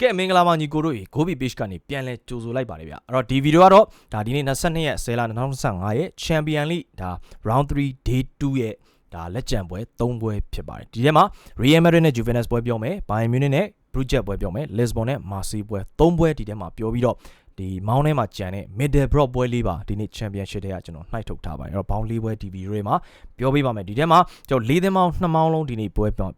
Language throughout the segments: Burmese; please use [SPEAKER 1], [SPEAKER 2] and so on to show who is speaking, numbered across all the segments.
[SPEAKER 1] ကဲမင်္ဂလာပါညီကိုတို့ရေ Gobi Page ကနေပြန်လဲကြိုဆိုလိုက်ပါတယ်ဗျအဲ့တော့ဒီဗီဒီယိုကတော့ဒါဒီနေ့22ရက်10လ2025ရဲ့ Champion League ဒါ Round 3 Day 2ရဲ့ဒါလက်ကျန်ပွဲ3ပွဲဖြစ်ပါတယ်ဒီထဲမှာ Real Madrid နဲ့ Juventus ပွဲပြောမယ် Bayern Munich နဲ့ Bruges ပွဲပြောမယ် Lisbon နဲ့ Marseille ပွဲ3ပွဲဒီထဲမှာပြောပြီးတော့ဒီမောင်းထဲမှာကြံတဲ့ Middle Block ပွဲလေးပါဒီနေ့ Championship တွေကကျွန်တော်နှိုက်ထုတ်ထားပါတယ်အဲ့တော့ဘောင်းလေးပွဲဒီဗီဒီယိုတွေမှာပြောပေးပါမယ်ဒီထဲမှာကျွန်တော်၄သင်းမောင်း2မောင်းလုံးဒီနေ့ပွဲပြော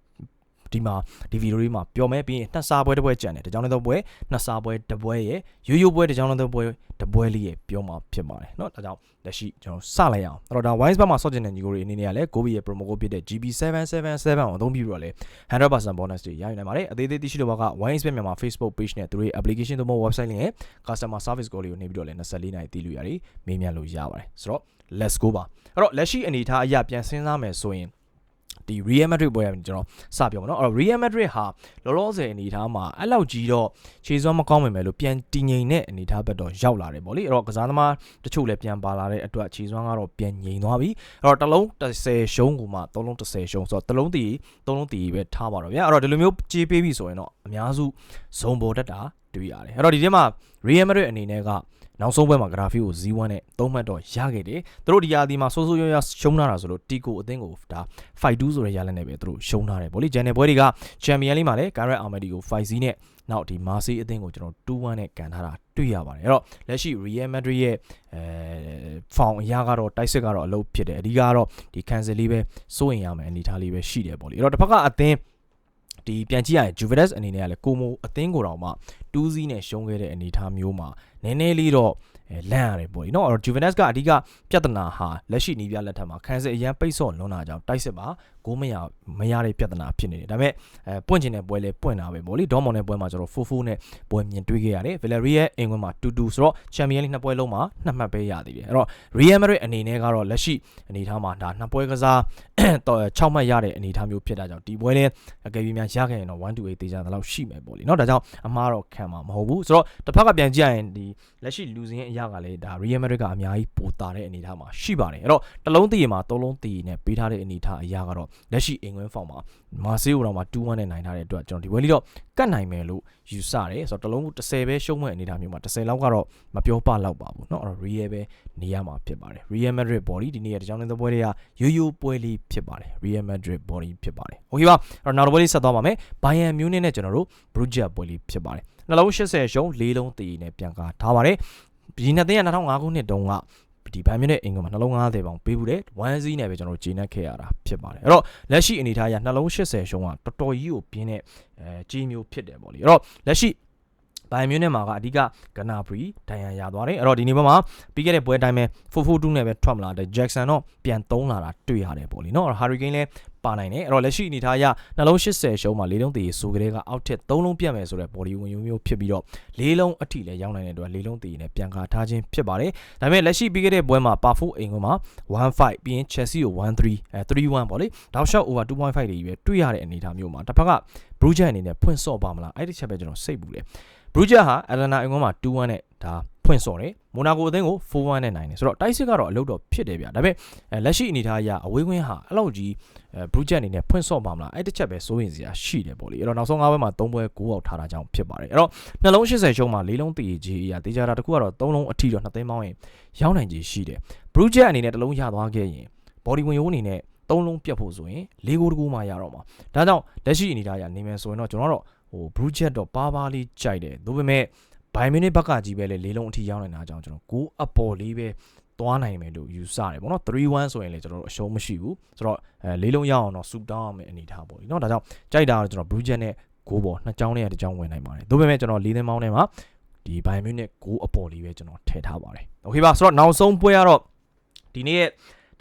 [SPEAKER 1] ဒီမှာဒီဗီဒီယိုလေးမှာပျော်မဲပြီးရင်နှစ်စားပွဲတစ်ပွဲကြံတယ်တကြောင်လည်းတော့ပွဲနှစ်စားပွဲတစ်ပွဲရဲ့ရိုးရိုးပွဲတကြောင်လည်းတော့ပွဲတစ်ပွဲလေးရဲ့ပြောမှာဖြစ်ပါတယ်เนาะဒါကြောင့်လက်ရှိကျွန်တော်စလိုက်အောင်အဲ့တော့ဒါ Wise ဘက်မှာဆော့ကျင်တဲ့ညီကိုတွေအနေနဲ့ကလည်း Gobi ရဲ့ promo code ဖြစ်တဲ့ GB777 ကိုအသုံးပြုပြီးတော့လေ100% bonus တွေရယူနိုင်ပါတယ်အသေးသေးသိရှိလို့က Wise ဘက်မြန်မာ Facebook page နဲ့သူတို့ရဲ့ application တို့ website လေးနဲ့ customer service call လေးကိုနေပြီးတော့လည်း24နိုင်တီးလို့ရတယ်မေးမြန်းလို့ရပါတယ်ဆိုတော့ let's go ပါအဲ့တော့လက်ရှိအနေထားအရာပြန်စဉ်းစားမယ်ဆိုရင် ဒီ Real Madrid ပွဲရကျွန်တော်စပြောမှာเนาะအဲ့တော့ Real Madrid ဟာလောလောဆယ်အနေထားမှာအဲ့လောက်ကြီးတော့ခြေစွမ်းမကောင်းပေမဲ့လို့ပြန်တည်ငြိမ်တဲ့အနေထားဘက်တော့ရောက်လာတယ်ပေါ့လေအဲ့တော့ကစားသမားတချို့လည်းပြန်ပါလာတဲ့အတွက်ခြေစွမ်းကတော့ပြန်ငြိမ်သွားပြီအဲ့တော့တစ်လုံး30ရှုံးကူမှ3လုံး30ရှုံးဆိုတော့တစ်လုံးတည်3လုံးတည်ပဲထားပါတော့ဗျာအဲ့တော့ဒီလိုမျိုးကြေးပေးပြီဆိုရင်တော့အများစုဇုံပေါ်တက်တာ တွေ့ရတယ်အဲ့တော့ဒီထဲမှာ Real Madrid အနေနဲ့ကနောက်ဆုံးပွဲမှာ graphic ကို Z1 နဲ့3မှတ်တော့ရခဲ့တယ်သူတို့ဒီရာသီမှာဆိုးဆိုးရွားရွားရှုံးလာတာဆိုလို့ Tico အသင်းကိုဒါ5-2ဆိုတဲ့ရလနဲ့ပဲသူတို့ရှုံးထားတယ်ဗောလေဂျန်နယ်ပွဲတွေက Champion League မှာလည်း Gareth Armadi ကို5-0နဲ့နောက်ဒီ Marseille အသင်းကိုကျွန်တော်2-1နဲ့ကန်ထားတာတွေ့ရပါတယ်အဲ့တော့လက်ရှိ Real Madrid ရဲ့အဲ form အရာကတော့တိုက်စစ်ကတော့အလုပ်ဖြစ်တယ်အဓိကကတော့ဒီ cancel လေးပဲစိုးရင်ရမယ်အနေထားလေးပဲရှိတယ်ဗောလေအဲ့တော့တစ်ဖက်ကအသင်း ဒီပြန်ကြည့်ရရင် Juventus အနေနဲ့ကလည်းကိုမိုအသင်းကိုတော့မှ2-0နဲ့ရှုံးခဲ့တဲ့အနေအထားမျိုးမှာနည်းနည်းလေးတော့အဲ လန့်ရတယ်ပေါ့နော်အဲ့တော့ Juventus ကအဓိကပြဿနာဟာလက်ရှိနီးပြလက်ထက်မှာခံစစ်အရန်ပိတ်ဆော့လွန်းတာကြောင့်တိုက်စစ်ပါဂိုးမရမရတဲ့ပြဿနာဖြစ်နေတယ်ဒါပေမဲ့အဲပွင့်ချင်တဲ့ပွဲလဲပွင့်တာပဲပေါ့လေ Dortmund နဲ့ပွဲမှာကျွန်တော်4-4နဲ့ပွဲမြင်တွေ့ခဲ့ရတယ် Villarreal ရဲ့အင်္ဂွန်မှာ2-2ဆိုတော့ Champions League နှစ်ပွဲလုံးမှာနှစ်မှတ်ပဲရသေးတယ်အဲ့တော့ Real Madrid အနေနဲ့ကတော့လက်ရှိအနေထားမှာဒါနှစ်ပွဲကစား6မှတ်ရတဲ့အနေထားမျိုးဖြစ်တာကြောင့်ဒီပွဲလဲအကယ်၍များရခဲ့ရင်တော့1-2တေချာတဲ့လောက်ရှိမယ်ပေါ့လေနော်ဒါကြောင့်အမှားတော့ခံမှာမဟုတ်ဘူးဆိုတော့တစ်ဖက်ကပြန်ကြည့်ရရင်ဒီလက်ရှိလူစင်းအရာကလည်းဒါ Real Madrid ကအများကြီးပိုတာတဲ့အနေအထားမှာရှိပါတယ်အဲ့တော့တစ်လုံးတည်မှာသုံးလုံးတည်နဲ့ပေးထားတဲ့အနေအထားအရာကတော့လက်ရှိအင်္ဂလန်ဖောင်မှာမာဆေးကိုတော့မှ2-1နဲ့နိုင်ထားတဲ့အတွက်ကျွန်တော်ဒီဝဲလေးတော့ကတ်နိုင်မယ်လို့ယူဆတယ်ဆိုတော့တစ်လုံး30ပဲရှုံးမဲ့အနေအထားမျိုးမှာ30လောက်ကတော့မပြောပလောက်ပါဘူးเนาะအဲ့တော့ Real ပဲနေရမှာဖြစ်ပါတယ် Real Madrid body ဒီနေ့ရဲ့တကြောင်တဲ့ပွဲတွေကရိုးရိုးပွဲလေးဖြစ်ပါတယ် Real Madrid body ဖြစ်ပါတယ်โอเคပါအဲ့တော့နောက်တစ်ပွဲလေးဆက်သွားပါမယ် Bayern Munich နဲ့ကျွန်တော်တို့ Bruges ပွဲလေးဖြစ်ပါတယ်နှလုံး80ရှုံး၄လုံးတည်နဲ့ပြန်ကားထားပါတယ် ဒီနှစ်သိန်းက2005ခုနှစ်တုန်းကဒီဘိုင်မြင့်နဲ့အင်္ဂါမှာနှလုံး90ပေါင်ပေးဘူးတယ်1 Z နဲ့ပဲကျွန်တော်ဂျင်းနဲ့ခဲ့ရတာဖြစ်ပါတယ်အဲ့တော့လက်ရှိအနေထားအရနှလုံး80ရှုံးကတော်တော်ကြီးကိုပြင်းတဲ့အဲကြီးမျိုးဖြစ်တယ်ပေါ့လေအဲ့တော့လက်ရှိ ဘိုင်မြူးနဲ့မှာကအဓိကဂနာဘရီဒိုင်ယန်ရသွားတယ်အဲ့တော့ဒီနေ့ဘက်မှာပြီးခဲ့တဲ့ပွဲတိုင်းပဲ442နဲ့ပဲထွက်မလာတဲ့ Jackson တော့ပြန်သုံးလာတာတွေ့ရတယ်ပေါ့လေနော် Hurricane လည်းပါနိုင်တယ်အဲ့တော့လက်ရှိအနေထားအရနှလုံး80ရှုံးမှာ၄လုံးတည်ဆိုကြတဲ့ကအောက်ထက်3လုံးပြတ်မယ်ဆိုတဲ့ body ဝင်မျိုးဖြစ်ပြီးတော့၄လုံးအထိလည်းရောက်နိုင်တဲ့အတွက်၄လုံးတည်နဲ့ပြန်ကာထားခြင်းဖြစ်ပါတယ်ဒါပေမဲ့လက်ရှိပြီးခဲ့တဲ့ပွဲမှာ Parfo အိမ်ကမှာ1-5ပြီးရင် Chelsea ကို1-3အဲ3-1ပေါ့လေတောက်လျှောက် over 2.5တွေပဲတွေ့ရတဲ့အနေအထားမျိုးမှာတစ်ဖက်က Bruges အနေနဲ့ဖွင့်ဆော့ပါမလားအဲ့ဒီချက်ပဲကျွန်တော်စိတ်ပူတယ် Bruges ဟာ Atlanta အိမ်ကမှာ2-1နဲ့ဒါဖွင့်စော်တယ်မိုနာကိုအသင်းကို4-1နဲ့နိုင်တယ်ဆိုတော့တိုက်စစ်ကတော့အလုပ်တော့ဖြစ်တယ်ဗျာဒါပေမဲ့လက်ရှိအနေထားအရအဝေးဝင်းဟာအဲ့လောက်ကြီးအဲ Bruges အနေနဲ့ဖွင့်စော့ပါမလားအဲ့တစ်ချက်ပဲစိုးရင်စရာရှိတယ်ပေါ့လေအဲ့တော့နောက်ဆုံး၅ဘက်မှာ3ပွဲ9အောက်ထားတာကြောင့်ဖြစ်ပါတယ်အဲ့တော့နှလုံး80ရှုံးမှာ၄လုံးတည်ကြီးအရာတေချာတာတခုကတော့3လုံးအထီတော့2သိန်းပေါင်းရင်ရောက်နိုင်ကြီးရှိတယ် Bruges အနေနဲ့တစ်လုံးရသွားခဲ့ရင် body ဝင်ရိုးအနေနဲ့3လုံးပြတ်ဖို့ဆိုရင်၄ကိုတကူမှရတော့မှာဒါကြောင့်လက်ရှိအနေထားအရနေမယ်ဆိုရင်တော့ကျွန်တော်တို့ ဟို blue jet တော့ပါပါလေးကြိုက်တယ်ဒါပေမဲ့ဘိုင်မင်းနစ်ဘက်ကကြီးပဲလေလေးလုံးအထိရောက်နေတာကြောင့်ကျွန်တော်ကိုအပေါ်လေးပဲသွားနိုင်မယ်လို့ယူဆတယ်ပေါ့နော်3-1ဆိုရင်လည်းကျွန်တော်တို့အရှုံးမရှိဘူးဆိုတော့အဲလေးလုံးရအောင်တော့ဆူတောင်းအောင်အနေထားပေါ့ဒီနော်ဒါကြောင့်ကြိုက်တာတော့ကျွန်တော် blue jet နဲ့ကိုပေါ်နှစ်ကြောင်းနဲ့တစ်ကြောင်းဝင်နိုင်ပါတယ်ဒါပေမဲ့ကျွန်တော်လေးသင်းပေါင်းထဲမှာဒီ Bayern Munich ကိုအပေါ်လေးပဲကျွန်တော်ထည့်ထားပါတယ်။ Okay ပါဆိုတော့နောက်ဆုံးပွဲကတော့ဒီနေ့ရဲ့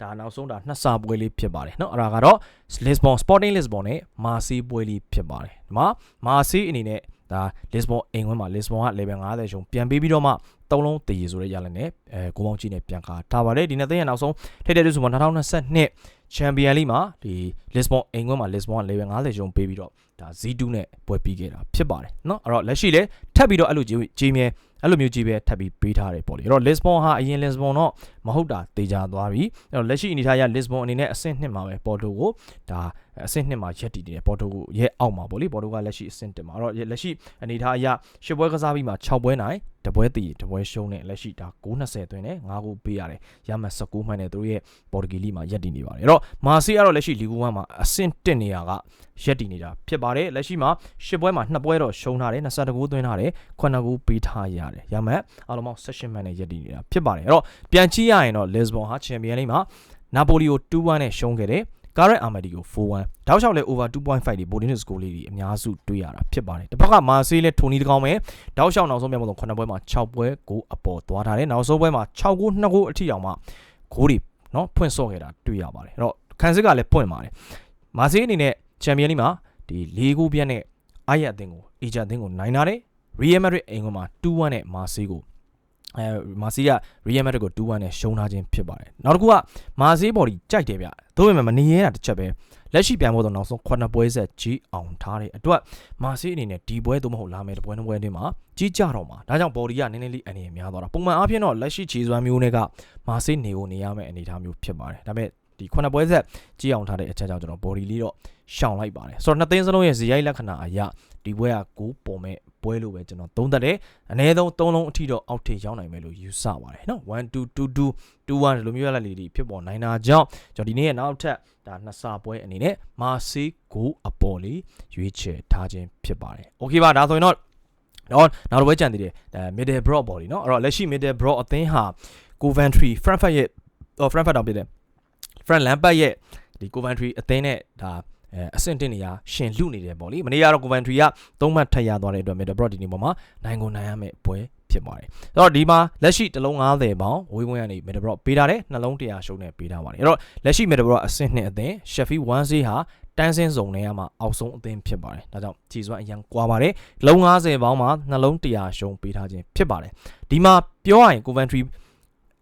[SPEAKER 1] ဒါနောက်ဆုံးဒါနှစ်စာပွဲလေးဖြစ်ပါတယ်เนาะအဲ့ဒါကတော့ Lisbon Sporting Lisbon နဲ့ Marseille ပွဲလေးဖြစ်ပါတယ်ဒီမှာ Marseille အနေနဲ့ဒါ Lisbon အိမ်ဝင်းမှာ Lisbon က level 50ရှုံပြန်ပေးပြီးတော့မှသုံးလုံးတည်ရဆိုတဲ့ရလနဲ့အဲကိုပေါင်းကြီးနဲ့ပြန်ကားထားပါတယ်ဒီနေ့သိရနောက်ဆုံးထိတဲ့တူဆိုမှာ2022 Champion League မှာဒီ Lisbon အိမ်ဝင်းမှာ Lisbon က level 50ရှုံပေးပြီးတော့ဒါ Z2 နဲ့ပွဲပြီးခဲ့တာဖြစ်ပါတယ်เนาะအဲ့တော့လက်ရှိလဲထပ်ပြီးတော့အဲ့လိုကြီးမြဲ အဲ့လိုမျိုးကြီးပဲထပ်ပြီးပေးထားတယ်ပေါ့လေအဲ့တော့ Lisbon ဟာအရင် Lisbon တော့မဟုတ်တာတေချာသွားပြီအဲ့တော့လက်ရှိအနေထားရ Lisbon အနေနဲ့အဆင့်နှစ်မှာပဲ Porto ကိုဒါ အဲအဆင့်နှစ်မှာရက်တည်နေတယ်ပေါ်တိုရဲ့အောက်မှာပေါ့လေပေါ်တိုကလက်ရှိအဆင့်1မှာအဲ့တော့လက်ရှိအနေထားအရရှစ်ပွဲကစားပြီးမှ6ပွဲနိုင်တပွဲတည်တပွဲရှုံးနေလက်ရှိဒါ920သွင်းတယ်9ခုပေးရတယ်ရမှတ်19မှတ်နဲ့သူတို့ရဲ့ပေါ်တူဂီလိမှာရက်တည်နေပါတယ်အဲ့တော့မာစီကတော့လက်ရှိလီဂူ1မှာအဆင့်1နေရာကရက်တည်နေတာဖြစ်ပါတယ်လက်ရှိမှာရှစ်ပွဲမှာ2ပွဲတော့ရှုံးထားတယ်22ခုသွင်းထားတယ်9ခုပေးထားရတယ်ရမှတ်အားလုံးပေါင်း16မှတ်နဲ့ရက်တည်နေတာဖြစ်ပါတယ်အဲ့တော့ပြန်ကြည့်ရရင်တော့လစ်ဘွန်ဟာချန်ပီယံလိမှာနာပိုလီကို2-1နဲ့ရှုံးခဲ့တယ် ကာရက်အာမဒီကို4-1တောက်လျှောက်လဲ over 2.5တွေ bonus score လေးတွေအများစုတွေ့ရတာဖြစ်ပါတယ်တစ်ဖက်ကမာဆေးလဲထိုနီတကောင်ပဲတောက်လျှောက်နောက်ဆုံးပြတ်မလို့9ပွဲမှာ6ပွဲကိုအပေါ်သွားထားတယ်နောက်ဆုံးပွဲမှာ6ကို2ကိုအထိအောင်မှဂိုးတွေနော်ဖွင့်ဆော့ခဲ့တာတွေ့ရပါတယ်အဲ့တော့ခန်းစစ်ကလည်းပွင့်ပါတယ်မာဆေးအနေနဲ့ချန်ပီယံလိမှာဒီ၄ခုပြတ်နဲ့အာရအသင်းကိုအီဂျာအသင်းကိုနိုင်လာတယ် Real Madrid အိမ်ကမှာ2-1နဲ့မာဆေးကို အဲမာစီက Real Madrid ကို2-1နဲ့ရှုံးထားခြင်းဖြစ်ပါတယ်နောက်တစ်ခုကမာစီဘော်ဒီကြိုက်တယ်ဗျသို့ပေမဲ့မနေရတာတစ်ချက်ပဲလက်ရှိပြန်ဖို့တော့နောက်ဆုံး9ပွဲဆက်ကြီးအောင်ထားတဲ့အတွက်မာစီအနေနဲ့ဒီပွဲသို့မဟုတ်လာမယ်တပွဲနှစ်ပွဲအတွင်းမှာကြီးကြတော့မှာဒါကြောင့်ဘော်ဒီကနည်းနည်းလေးအနေနဲ့များသွားတာပုံမှန်အားဖြင့်တော့လက်ရှိခြေစွမ်းမျိုးတွေကမာစီနေကိုနေရမယ့်အနေအထားမျိုးဖြစ်ပါတယ်ဒါပေမဲ့ဒီခုနှစ်ပွဲဆက်ကြီးအောင်ထားတဲ့အချက်ကြောင့်ကျွန်တော် body လေးတော့ ရှောင်လိုက်ပါတယ်ဆိုတော့နှစ်သိန်းစလုံးရဲ့ဇယိုက်လက္ခဏာအရာဒီပွဲကကိုပေါ်မဲ့ပွဲလို့ပဲကျွန်တော်သုံးသပ်တယ်အနည်းဆုံး၃လုံးအထိတော့အောက်ထိရောက်နိုင်မယ်လို့ယူဆပါတယ်နော်1 2 2 2 2 1ဒီလိုမျိုးရလက်လေးတွေဖြစ်ပေါ်နိုင်တာကြောင့်ကျွန်တော်ဒီနေ့ရဲ့နောက်ထပ်ဒါနှစ်စာပွဲအနေနဲ့မာဆေးကိုအပေါ်လေးရွေးချယ်ထားခြင်းဖြစ်ပါတယ်โอเคပါဒါဆိုရင်တော့တော့နောက်တစ်ပွဲကြံသေးတယ်အဲ middle broad body เนาะအဲ့တော့လက်ရှိ middle broad အသင်းဟာ Coventry Frankfurt ရဲ့ Frankfurt တောင်ပြတယ် Frank Lampard ရဲ့ဒီ Coventry အသင်းနဲ့ဒါ အဲအဆင့်တင်နေရရှင်လူနေတယ်ပေါ့လေမနေ့ကတော့ Coventry ကသုံးမှတ်ထပ်ရသွားတဲ့အတွက် Middlesbrough ဒီနေ့ပေါ်မှာနိုင်ကိုနိုင်ရမယ့်ပွဲဖြစ်ပါတယ်။အဲ့တော့ဒီမှာလက်ရှိတစ်လုံး90ပေါင်ဝေးဝန်းကနေ Middlesbrough ပေးထားတယ်နှလုံး100ရှုံးနဲ့ပေးထားပါတယ်။အဲ့တော့လက်ရှိ Middlesbrough အဆင့်နှစ်အသင်း Sheffield Wednesday ဟာတန်းစင်းစုံထဲမှာအောက်ဆုံးအသင်းဖြစ်ပါတယ်။ဒါကြောင့်ခြေစွမ်းအရန်ကွာပါတယ်။လုံး90ပေါင်မှာနှလုံး100ရှုံးပေးထားခြင်းဖြစ်ပါတယ်။ဒီမှာပြောရရင် Coventry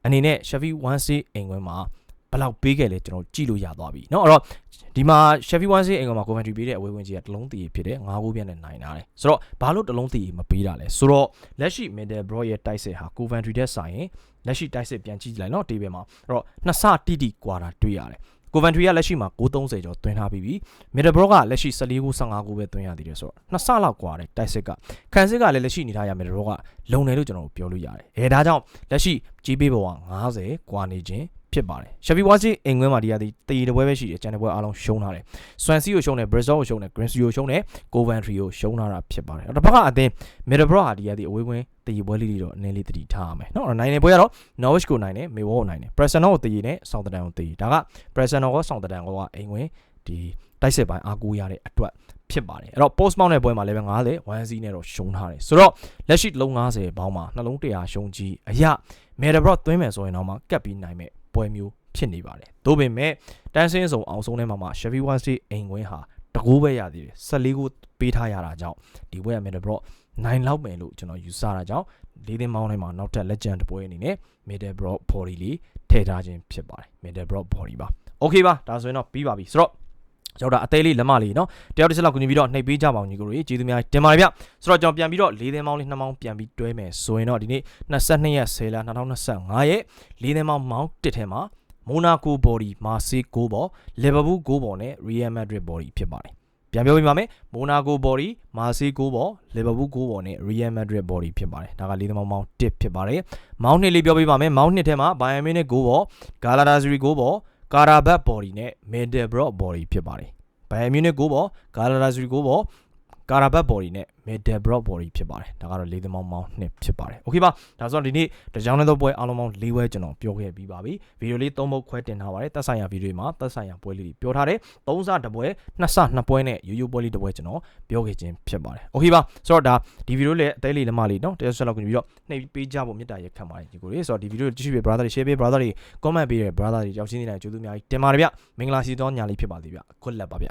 [SPEAKER 1] အနေနဲ့ Sheffield Wednesday အိမ်ခွင်းမှာဘယ် လောက်ပေးခဲ့လဲကျွန်တော်ကြည့်လို့ရသွားပြီเนาะအဲ့တော့ဒီမှာ Sheffield Wednesday အင်္ဂါမှာ Coventry ပေးတဲ့အဝေးဝင်ကြီးကတလုံးတည်ဖြစ်တယ်၅ဂိုးပြည့်နဲ့နိုင်တာလေဆိုတော့ဘာလို့တလုံးတည်မပေးတာလဲဆိုတော့လက်ရှိ Middlesbrough ရဲ့တိုက်စစ်ဟာ Coventry တဲ့ဆိုင်ရင်လက်ရှိတိုက်စစ်ပြန်ကြည့်လိုက်เนาะတေးပဲမှာအဲ့တော့နှစ်ဆတိတိကွာတာတွေ့ရတယ် Coventry ကလက်ရှိမှာ930ကျော်သွင်းထားပြီးပြီ Middlesbrough ကလက်ရှိ14ခု15ခုပဲသွင်းရသေးတယ်ဆိုတော့နှစ်ဆလောက်ကွာတယ်တိုက်စစ်ကခန်းစစ်ကလည်းလက်ရှိအနေထားရ Middlesbrough ကလုံတယ်လို့ကျွန်တော်ပြောလို့ရတယ်အဲဒါကြောင့်လက်ရှိကြီးပေးပေါ်က90ကွာနေခြင်း ဖြစ်ပါတယ်။ Chevy Watch အိမ်ခွင်းမှာဒီကဒီတည်တပွဲပဲရှိတယ်။ကျန်တဲ့ပွဲအားလုံးရှုံးထားတယ်။ Swansea ကိုရှုံးတယ် Bristol ကိုရှုံးတယ် Grimsby ကိုရှုံးတယ် Coventry ကိုရှုံးထားတာဖြစ်ပါတယ်။တစ်ဖက်ကအသင်း Middlesbrough ဟာဒီကဒီအဝေးဝင်းတည်ပွဲလေးတွေတော့အနည်းလေးတည်ထားရမယ်။နော်။နိုင်နေပွဲကတော့ Norwich ကိုနိုင်တယ် Millwall ကိုနိုင်တယ် Preston ကိုတည်နေ Southampton ကိုတည်ဒါက Preston ကို Southampton ကိုကအိမ်ခွင်းဒီတိုက်စစ်ပိုင်းအားကိုးရတဲ့အတွက်ဖြစ်ပါတယ်အဲ့တော့ post mount တဲ့ပွဲမှာလည်းပဲ90 1C နဲ့တော့ရှုံးထားတယ်ဆိုတော့လက်ရှိလုံး90ဘောင်းမှာနှလုံး100ရှုံးကြီးအရာ Metabrock သွင်းမယ်ဆိုရင်တော့မှကပ်ပြီးနိုင်မဲ့ ပွဲမျိုးဖြစ်နေပါတယ်။သို့ပေမဲ့တန်းစင်းဆောင်အောင်ဆုံးထဲမှာမှ Chevy Wednesday အိမ်ဝင်းဟာတကူပဲရသေးတယ်။14ခုပေးထားရတာကြောင့်ဒီပွဲက Middlesbrough နိုင်လောက်မယ်လို့ကျွန်တော်ယူဆတာကြောင့်လေးသင်းမောင်းထဲမှာနောက်ထပ် legend ပွဲအနေနဲ့ Middlesbrough body လေးထည့်ထားခြင်းဖြစ်ပါတယ်။ Middlesbrough body ပါ။ Okay ပါဒါဆိုရင်တော့ပြီးပါပြီ။ဆိုတော့ ကျွန်တော်ဒါအသေးလေးလက်မလေးเนาะတယောက်တစ်ချက်လောက်ကူညီပြီးတော့နှိပ်ပေးကြပါအောင်ညီကိုတွေကျေးဇူးများတင်ပါတယ်ဗျဆိုတော့ကျွန်တော်ပြန်ပြီးတော့လေးသင်းမောင်းလေးနှစ်မောင်းပြန်ပြီးတွဲမယ်ဆိုရင်တော့ဒီနေ့22ရက်10လ2025ရက်လေးသင်းမောင်းမောင်းတစ်ထဲမှာမိုနာကိုဘော်ဒီမာစီကိုဘော်လီဗာပူးကိုဘော်နဲ့ရီယယ်မက်ဒရစ်ဘော်ဒီဖြစ်ပါတယ်ပြန်ပြောပြပါမယ်မိုနာကိုဘော်ဒီမာစီကိုဘော်လီဗာပူးကိုဘော်နဲ့ရီယယ်မက်ဒရစ်ဘော်ဒီဖြစ်ပါတယ်ဒါကလေးသမောင်းမောင်းတစ်ဖြစ်ပါတယ်မောင်းနှစ်လေးပြောပြပါမယ်မောင်းနှစ်ထဲမှာဘိုင်ယန်မင်းနဲ့ကိုဘော်ဂါလာဒါဇရီကိုဘော် ကာရာဘတ်ဘော်ဒီနဲ့မင်ဒယ်ဘရော့ဘော်ဒီဖြစ်ပါတယ်ဘိုင်ယန်မြူနစ်ကိုပေါ့ဂါလာဒါဇရီကိုပေါ့ ကာရာဘတ်ဘော်ဒီနဲ့မီဒယ်ဘရော့ဘော်ဒီဖြစ်ပါတယ်ဒါကတော့လေးသမောင်းမောင်းနှစ်ဖြစ်ပါတယ်โอเคပါဒါဆိုတော့ဒီနေ့တကြောင်တဲ့ပွဲအားလုံးပေါင်း၄ပွဲကျွန်တော်ပြောခဲ့ပြီးပါပြီဗီဒီယိုလေး၃ပုတ်ခွဲတင်ထားပါတယ်သက်ဆိုင်ရာဗီဒီယိုမှာသက်ဆိုင်ရာပွဲလေးတွေပြောထားတယ်၃စတစ်ပွဲနှစ်စနှစ်ပွဲနဲ့ရိုးရိုးပွဲလေးတစ်ပွဲကျွန်တော်ပြောခဲ့ခြင်းဖြစ်ပါတယ်โอเคပါဆိုတော့ဒါဒီဗီဒီယိုလေးအသေးလေးလက်မလေးเนาะတရားဆက်လောက်ကြည့်ပြီးတော့နှိပ်ပေးကြဖို့မေတ္တာရက်ခံပါတယ်ဒီကိုလေးဆိုတော့ဒီဗီဒီယိုကြည့်ပြီး brother တွေ share ပေး brother တွေ comment ပေးတယ် brother တွေကြောက်ချင်းနေတယ်ကျေးဇူးများကြီးတင်ပါတယ်ဗျမင်္ဂလာရှိသောညလေးဖြစ်ပါသေးဗျ good luck ပါဗျ